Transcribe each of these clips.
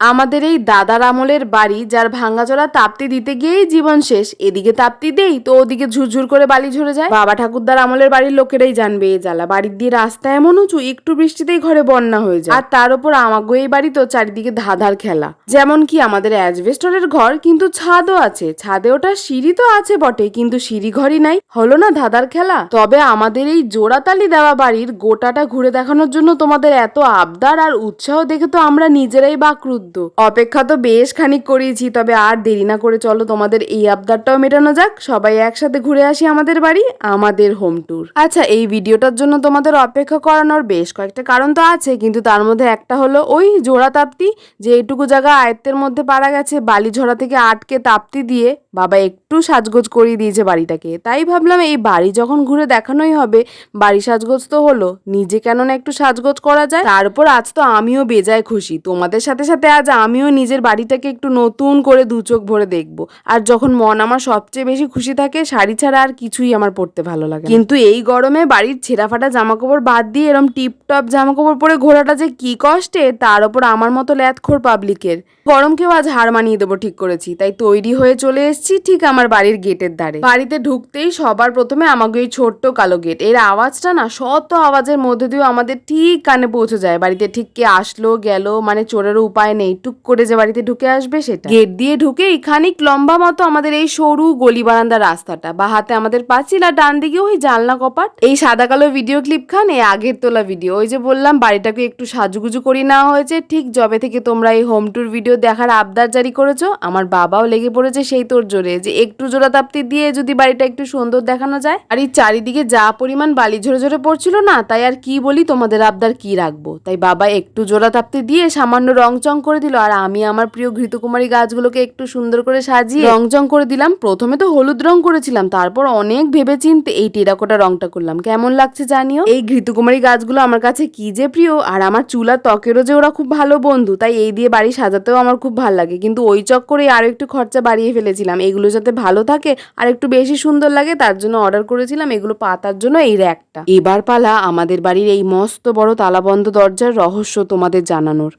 আমাদের এই দাদার আমলের বাড়ি, যার ভাঙ্গাচোরা তাপ্তি দিতে গিয়েই জীবন শেষ, এদিকে তাপ্তি দেই তো ওদিকে ঝুরঝুর করে বালি ঝরে যায়। বাবা ঠাকুরদার আমলের বাড়ির লোকেরাই জানবে এই জ্বালা। বাড়ির দিয়ে রাস্তা এমন উঁচু, একটু বৃষ্টিতেই ঘরে বন্যা হয়ে যায়। আর তার উপর আমাগো এই বাড়ি তো চারিদিকে ধাঁধার খেলা। যেমন কি আমাদের অ্যাজবেস্টরের ঘর, কিন্তু ছাদও আছে। ছাদে ওটা সিঁড়ি তো আছে বটে, কিন্তু সিঁড়ি ঘরই নাই। হলো না ধাঁধার খেলা? তবে আমাদের এই জোড়াতালি দেওয়া বাড়ির গোটাটা ঘুরে দেখানোর জন্য তোমাদের এত আবদার আর উৎসাহ দেখে তো আমরা নিজেরাই বাকরুদ্ধ। অপেক্ষা তো বেশ খানিক করিয়েছি, তবে আর দেরি না করে চলো তোমাদের এই আবদারটাও মেটানো যাক। সবাই একসাথে ঘুরে আসি আমাদের বাড়ি, আমাদের হোম ট্যুর। আচ্ছা এই ভিডিওটার জন্য তোমাদের অপেক্ষা করানোর বেশ কয়েকটা কারণ তো আছে, কিন্তু তার মধ্যে একটা হলো ওই জোড়া তাপ্তি, যে এইটুকু জায়গা আয়ত্তের মধ্যে পারা গেছে বালি ঝরা থেকে আটকে তাপ্তি দিয়ে বাবা একটু সাজগোজ করিয়ে দিয়েছে বাড়িটাকে। তাই ভাবলাম এই বাড়ি যখন ঘুরে দেখানোই হবে, বাড়ি সাজগোজ তো হলো, নিজে কেন না একটু সাজগোজ করা যায়, তার উপর আজ তো আমিও বেজায় খুশি। তোমাদের সাথে সাথে আজ আমিও নিজের বাড়িটাকে একটু নতুন করে দু চোখ ভরে দেখব। আর যখন মন আমার সবচেয়ে বেশি খুশি থাকে, শাড়ি ছাড়া আর কিছুই আমার পরতে ভালো লাগে কিন্তু এই গরমে বাড়ির ছেঁড়া ফাটা জামা কাপড় বাদ দিয়ে এরম টিপ টপ জামা কাপড় পরে ঘোরাটা যে কি কষ্টে, তার ওপর আমার মতো ল্যাথখোর পাবলিকের। গরমকেও আজ হার মানিয়ে দেবো ঠিক করেছি, তাই তৈরি হয়ে চলে এসেছি ঠিক আমার বাড়ির গেটের ধারে। বাড়িতে ঢুকতেই সবার প্রথমে আমাকে ওই ছোট্ট কালো গেট, এর আওয়াজটা না শত আওয়াজের মধ্যে দিয়েও আমাদের ঠিক কানে পৌঁছে যায়। বাড়িতে ঠিক কে আসলো, গেল মানে চোরের উপায় নেই। টুক করে যে বাড়িতে ঢুকে আসবে সেটা। গেট দিয়ে ঢুকে খানিক লম্বা মতো আমাদের এই সরু গলি বারান্দার রাস্তাটা, বা হাতে আমাদের পাঁচিল আর ডান দিকে ওই জানলা কপাট। এই সাদা কালো ভিডিও ক্লিপ খান, এই আগের তোলা ভিডিও ওই যে বললাম, বাড়িটাকে একটু সাজুগুজু করিয়ে নেওয়া হয়েছে। ঠিক জবে থেকে তোমরা এই হোম ট্যুর ভিডিও দেখার আবদার জারি করেছ, আমার বাবাও লেগে পড়েছে সেই তোর জোরে, যে একটু জোড়া তাপ্তি দিয়ে যদি বাড়িটা একটু সুন্দর দেখানো যায়। আর এই চারিদিকে যা পরিমাণ বালি ঝরে ঝরে পড়ছিল না, তাই আর কি বলি, তোমাদের আবদার কি রাখব? তাই বাবা একটু জোড়া তাপ্তি দিয়ে সামান্য রং চং করে দিল। আর আমি আমার প্রিয় ঘৃতকুমারী গাছগুলোকে একটু সুন্দর করে সাজিয়ে রং চং করে দিলাম। প্রথমে তো হলুদ রং করেছিলাম, তারপর অনেক ভেবে চিনতে এই টেরাকোটা রংটা করলাম। কেমন লাগছে জানিও? এই ঘৃতকুমারী গাছগুলো আমার কাছে কি যে প্রিয়, আর আমার চুলা ত্বকেরও যে ওরা খুব ভালো বন্ধু, তাই এই দিয়ে বাড়ি সাজাতেও আমার খুব ভালো লাগে। কিন্তু ওই চক্করে আরও একটু খরচা বাড়িয়ে ফেলেছিলাম। এগুলো যাতে ভালো থাকে আর একটু বেশি সুন্দর লাগে, তার জন্য অর্ডার করেছিলাম এগুলো পাতার জন্য এই র্যাকটা। এবার পালা আমাদের বাড়ির এই মস্ত বড় তালাবন্ধ দরজার রহস্য তোমাদের জানানোর।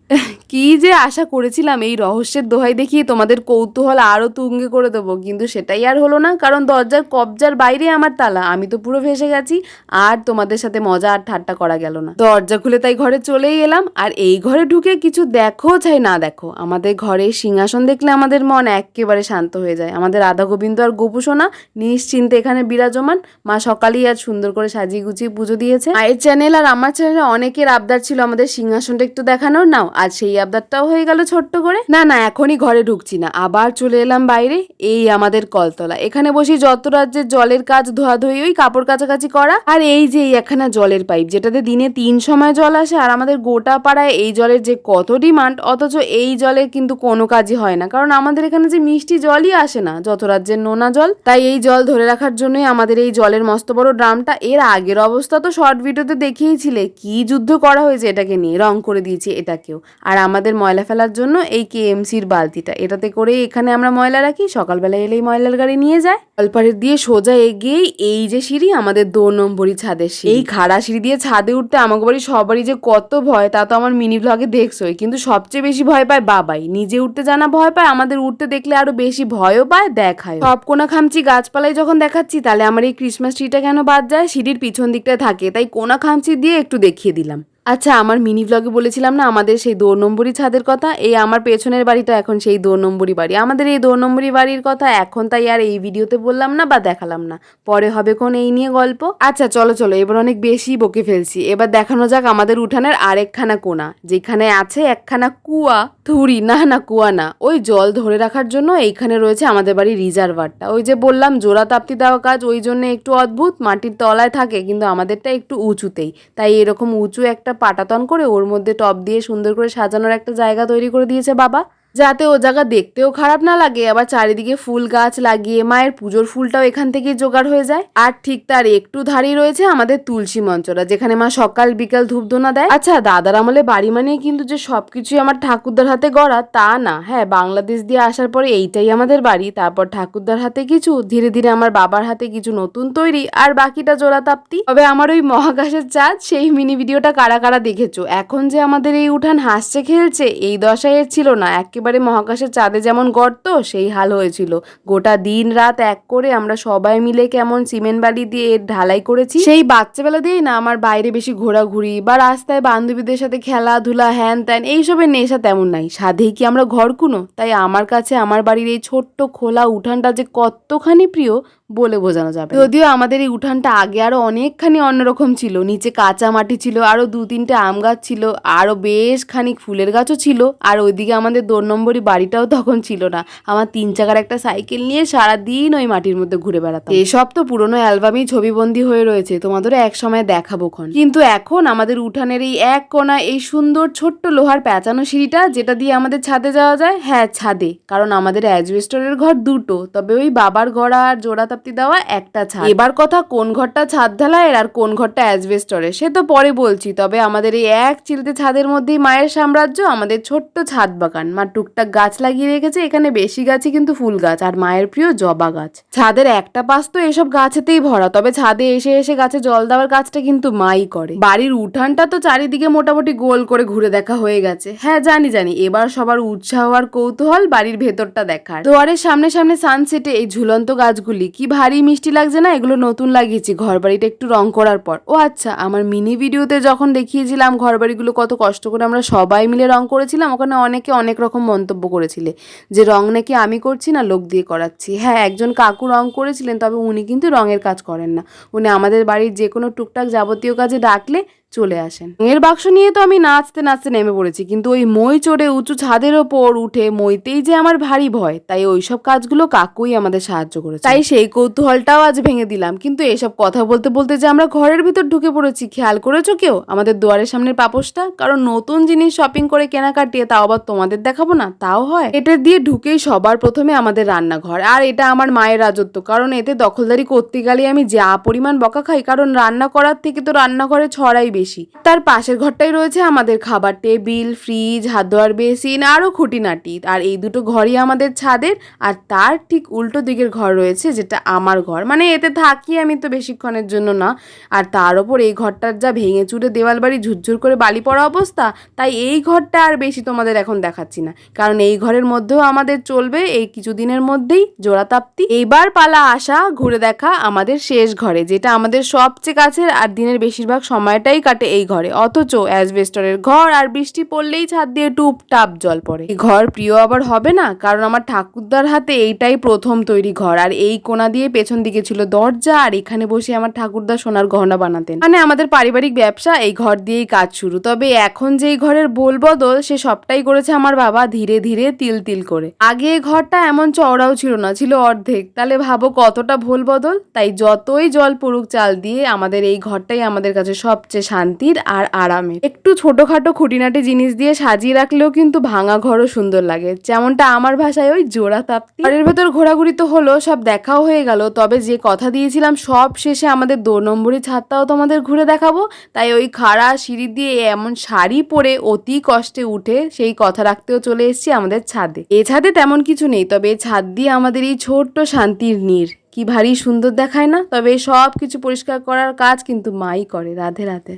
কি যে আশা করেছিলাম এই রহস্যের দোহাই দেখিয়ে তোমাদের কৌতূহল আরও তুঙ্গে করে দেবো, কিন্তু সেটাই আর হলো না, কারণ দরজার কবজার বাইরে আমার তালা, আমি তো পুরো ভেসে গেছি, আর তোমাদের সাথে মজা আর ঠাট্টা করা গেল না। দরজা খুলে তাই ঘরে চলেই এলাম, আর এই ঘরে ঢুকে কিছু দেখো চাই না দেখো, আমাদের ঘরে সিংহাসন দেখলে আমাদের মন একেবারে শান্ত হয়ে যায়, আমাদের রাধা গোবিন্দ আর গোপু সোনা নিশ্চিন্তে এখানে বিরাজমান, মা সকালেই আর সুন্দর করে সাজিয়ে গুছিয়ে পুজো দিয়েছে। মায়ের চ্যানেল আর আমার চ্যানেলে অনেকের আবদার ছিল আমাদের সিংহাসনটা একটু দেখানোর, নাও আর সেই আবদারটাও হয়ে গেল ছোট্ট করে। না না, এখনই ঘরে ঢুকছি না। আবার চলে এলাম বাইরে, এই আমাদের কলতলা। এখানে বসি যত রাজ্যের জলের কাজ ধোয়াধুয়ি, ওই কাপড় কাছাকাছি করা, আর এই যে এই একখানা জলের পাইপ, যেটাতে দিনে তিন সময় জল আসে, আর আমাদের গোটা পাড়ায় এই জলের যে কত ডিমান্ড, অথচ এই জলের কিন্তু কোনো কাজই হয় না। কারণ আমাদের এখানে যে মিষ্টি জলই আসে না, যত রাজ্যের নোনা জল, তাই এই জল ধরে রাখার জন্যই আমাদের এই জলের মস্ত বড় ড্রামটা। এর আগের অবস্থা তো শর্ট ভিডিওতে দেখিয়েছিলে, কি যুদ্ধ করা হয়েছে এটাকে নিয়ে, রং করে দিয়েছে এটাকেও। আর আমাদের ময়লা ফেলার জন্য এই কেএমসির বালতিটা। এটাতে করে এখানে আমরা ময়লা রাখি, সকালবেলা এলেই ময়লার গাড়ি নিয়ে যায়। জলপাড়ের দিয়ে সোজা এগিয়েই এই যে সিঁড়ি, আমাদের দু নম্বরই ছাদের এই খাড়া সিঁড়ি দিয়ে ছাদে উঠতে আমাকে বাড়ি সবারই যে কত ভয়, তা তো আমার মিনি ব্লগে দেখছোই। কিন্তু সবচেয়ে বেশি ভয় পায় বাবাই। নিজে উঠতে জানা ভয় পায়, আমাদের উঠতে দেখলে আরও বেশি ভয়ও পায় দেখায় সব কোনা খামচি গাছপালায় যখন দেখাচ্ছি, তাহলে আমার এই ক্রিসমাস ট্রিটা কেন বাদ যায়? সিঁড়ির পিছন দিকটা থাকে, তাই কোনা খামচি দিয়ে একটু দেখিয়ে দিলাম। আচ্ছা আমার মিনি ব্লগে বলেছিলাম না, আমাদের সেই দো নম্বরই ছাদের কথা? এই আমার পেছনের বাড়িটা এখন সেই দো নম্বরই বাড়ি। আমাদের এই দো নম্বরী বাড়ির কথা এখন তাই আর এই ভিডিওতে বললাম না বা দেখালাম না। পরে হবে কোন এই নিয়ে গল্প? আচ্ছা চলো চলো, এবার অনেক বেশি বকে ফেলছি। এবার দেখানো যাক আমাদের উঠানের আরেকখানা কোনা, যেখানে আছে একখানা কুয়া। থুরি না না, কুয়া না। ওই জল ধরে রাখার জন্য এইখানে রয়েছে আমাদের বাড়ির রিজার্ভারটা। ওই যে বললাম, জোড়া তাপ্তি দেওয়া কাজ, ওই জন্য একটু অদ্ভুত, মাটির তলায় থাকে, কিন্তু আমাদেরটা একটু উঁচুতেই। তাই এরকম উঁচু একটা পাটাতন করে ওর মধ্যে টপ দিয়ে সুন্দর করে সাজানোর একটা জায়গা তৈরি করে দিয়েছে বাবা। যাতে ও জায়গা দেখতেও খারাপ না লাগে, আবার চারিদিকে ফুল গাছ লাগিয়ে মায়ের পুজোর ফুলটাও এখান থেকেই জোগাড় হয়ে যায়। আর ঠিক তার একটু ধারেই রয়েছে আমাদের তুলসী মঞ্চটা, যেখানে মা সকাল বিকাল ধূপধুনা দেয়। আচ্ছা দাদার আমলে বাড়ি মানে কিন্তু যে সবকিছুই আমার ঠাকুরদার হাতে গড়া, তা না। হ্যাঁ বাংলাদেশ দিয়ে আসার পরে এইটাই আমাদের বাড়ি, তারপর ঠাকুরদার হাতে কিছু, ধীরে ধীরে আমার বাবার হাতে কিছু নতুন তৈরি, আর বাকিটা জোড়া তাপ্তি তবে আমার ওই মহাকাশের চাঁদ, সেই মিনি ভিডিওটা কারা কারা দেখেছ? এখন যে আমাদের এই উঠান হাসছে, খেলছে, এই দশায় ছিল না একেবারে মহাকাশের চাঁদে যেমন গর্ত, সেই হাল হয়েছিল। গোটা দিন রাত এক করে আমরা সবাই মিলে কেমন সিমেন্ট বালি দিয়ে এর ঢালাই করেছি। সেই বাচ্চাবেলা দিয়েই না আমার বাইরে বেশি ঘোরাঘুরি বা রাস্তায় বান্ধবীদের সাথে খেলাধুলা, হ্যান ত্যান এইসবের নেশা তেমন নাই। সাধেই কি আমরা ঘর কুনো তাই আমার কাছে, আমার বাড়ির এই ছোট্ট খোলা উঠানটা যে কতখানি প্রিয় বলে বোঝানো যাবে যদিও আমাদের এই উঠানটা আগে আরও অনেকখানি অন্যরকম ছিল, নিচে কাঁচা মাটি ছিল, আরও দু তিনটে আম গাছ ছিল, আরও বেশ খানিক ফুলের গাছও ছিল, আর ওইদিকে আমাদের দোর নম্বরই বাড়িটাও তখন ছিল না। আমার তিন চাকার একটা সাইকেল নিয়ে সারা দিন ওই মাটির মধ্যে ঘুরে বেড়াতাম। এসব তো পুরোনো অ্যালবামেই ছবিবন্দি হয়ে রয়েছে, তোমাদেরও এক সময় দেখাবো খন। কিন্তু এখন আমাদের উঠানের এই এক কোণা এই সুন্দর ছোট্ট লোহার প্যাঁচানো সিঁড়িটা, যেটা দিয়ে আমাদের ছাদে যাওয়া যায় হ্যাঁ ছাদে। কারণ আমাদের অ্যাজবেস্টরের ঘর দুটো, তবে ওই বাবার ঘর আর জোড়া তাপ্তি দেওয়া একটা ছাদ। এবার কথা কোন ঘরটা ছাদ ঢালাইয়ের আর কোন ঘরটা অ্যাজবেস্টরের সে তো পরে বলছি। তবে আমাদের এই এক চিলতে ছাদের মধ্যেই মায়ের সাম্রাজ্য, আমাদের ছোট্ট ছাদ বাগান। মা টুকটাক গাছ লাগিয়ে রেখেছে, এখানে বেশি গাছই কিন্তু ফুল গাছ, আর মায়ের প্রিয় জবা গাছ। ছাদের একটা পাশ তো এসব গাছেতেই ভরা, তবে ছাদে এসে এসে গাছে জল দেওয়ার কাজটা কিন্তু মাই করে। বাড়ির উঠানটা তো চারিদিকে মোটামুটি গোল করে ঘুরে দেখা হয়ে গেছে। হ্যাঁ জানি জানি, এবার সবার উৎসাহ আর কৌতূহল বাড়ির ভেতরটা দেখার। দুয়ারের সামনে সামনে সানসেটে এই ঝুলন্ত গাছগুলি, কি ভারী মিষ্টি লাগছে না, এগুলো নতুন লাগিয়েছি ঘর বাড়িটা একটু রং করার পর। ও আচ্ছা আমার মিনি ভিডিওতে যখন দেখিয়েছিলাম ঘর বাড়িগুলো কত কষ্ট করে আমরা সবাই মিলে রং করেছিলাম, ওখানে অনেকে অনেক রকম মন্তব্য করেছিলে যে রং নাকি আমি করছি না, লোক দিয়ে করাচ্ছি। হ্যাঁ একজন কাকু রং করেছিলেন, তবে উনি কিন্তু রঙের কাজ করেন না। উনি আমাদের বাড়ির যে কোনো টুকটাক যাবতীয় কাজে ডাকলে চলে আসেন। এর বাক্স নিয়ে তো আমি নাচতে নাচতে নেমে পড়েছি, কিন্তু ওই মই চড়ে উঁচু ছাদের ওপর উঠে মইতেই যে আমার ভারী ভয়, তাই ওইসব কাজগুলো কাকুই আমাদের সাহায্য করেছে। তাই সেই কৌতূহলটাও আজ ভেঙে দিলাম, কিন্তু এসব কথা বলতে বলতে যে আমরা ঘরের ভিতর ঢুকে পড়েছি, খেয়াল করেছ কেউ? আমাদের দুয়ারের সামনের পাপোশটা? কারণ নতুন জিনিস শপিং করে কেনা কাটিয়ে তাও আবার তোমাদের দেখাবো না, তাও হয়? এটা দিয়ে ঢুকেই সবার প্রথমে আমাদের রান্নাঘর, আর এটা আমার মায়ের রাজত্ব, কারণ এতে দখলদারি করতে গেলে আমি যা পরিমাণ বকা খাই, কারণ রান্না করার থেকে তো রান্নাঘরে ছড়াই বেশি। তার পাশের ঘরটাই রয়েছে আমাদের খাবার টেবিল, ফ্রিজ হাত ধোয়ার বেসিন, আরও খুঁটিনাটি। আর এই দুটো ঘরই আমাদের ছাদের। আর তার ঠিক উল্টো দিকের ঘর রয়েছে যেটা আমার ঘর। মানে এতে থাকি আমি তো বেশিক্ষণের জন্য না। আর তার ওপর এই ঘরটার যা ভেঙে চুরে দেওয়াল বাড়ি, ঝুরঝুর করে বালি পড়া অবস্থা, তাই এই ঘরটা আর বেশি তোমাদের এখন দেখাচ্ছি না। কারণ এই ঘরের মধ্যেও আমাদের চলবে এই কিছুদিনের মধ্যেই জোড়াতাপ্তি। এইবার পালা আসা, ঘুরে দেখা আমাদের শেষ ঘরে, যেটা আমাদের সবচেয়ে কাছের আর দিনের বেশিরভাগ সময়টাই কাটে এই ঘরে। অথচ অ্যাসবেস্টরের ঘর আর বৃষ্টি পড়লেই ছাদ দিয়ে টুপ টাপ জল পড়ে। ঘর প্রিয় আবার হবে না? কারণ আমার ঠাকুরদার হাতে এইটাই প্রথম তৈরি ঘর। আর এই কোণা দিয়ে পেছন দিকে ছিল দরজা, আর এখানে বসে আমার ঠাকুরদা সোনার গহনা বানাতেন। মানে আমাদের পারিবারিক ব্যবসা, এই ঘর দিয়েই কাজ শুরু। তবে এখন যেই ঘরের বদল, সে সবটাই করেছে আমার বাবা ধীরে ধীরে তিল তিল করে। আগে ঘরটা এমন চওড়াও ছিল না, ছিল অর্ধেক। তাহলে ভাবো কতটা ভোল বদল? তাই যতই জল পড়ুক চাল দিয়ে আমাদের এই ঘরটাই আমাদের কাছে সবচেয়ে শান্তির আর আরামের। একটু ছোটখাটো খুঁটিনাটি জিনিস দিয়ে সাজিয়ে রাখলেও কিন্তু ভাঙা ঘরও সুন্দর লাগে। যেমনটা আমার ভাষায় ওই জোড়া তাপ্তি। ঘরের ভেতর ঘোরাঘুরি তো হলো, সব দেখাও হয়ে গেল। তবে যে কথা দিয়েছিলাম, সব শেষে আমাদের দু নম্বরই ছাদটাও তোমাদের ঘুরে দেখাবো। তাই ওই খাড়া সিঁড়ি দিয়ে এমন শাড়ি পরে অতি কষ্টে উঠে সেই কথা রাখতেও চলে এসেছি আমাদের ছাদে। এ ছাদে তেমন কিছু নেই, তবে ছাদ দিয়ে আমাদের এই ছোট্ট শান্তির নীর। কি ভারী সুন্দর দেখায় না? তবে সব কিছু পরিষ্কার করার কাজ কিন্তু মাই করে রাধে রাধে।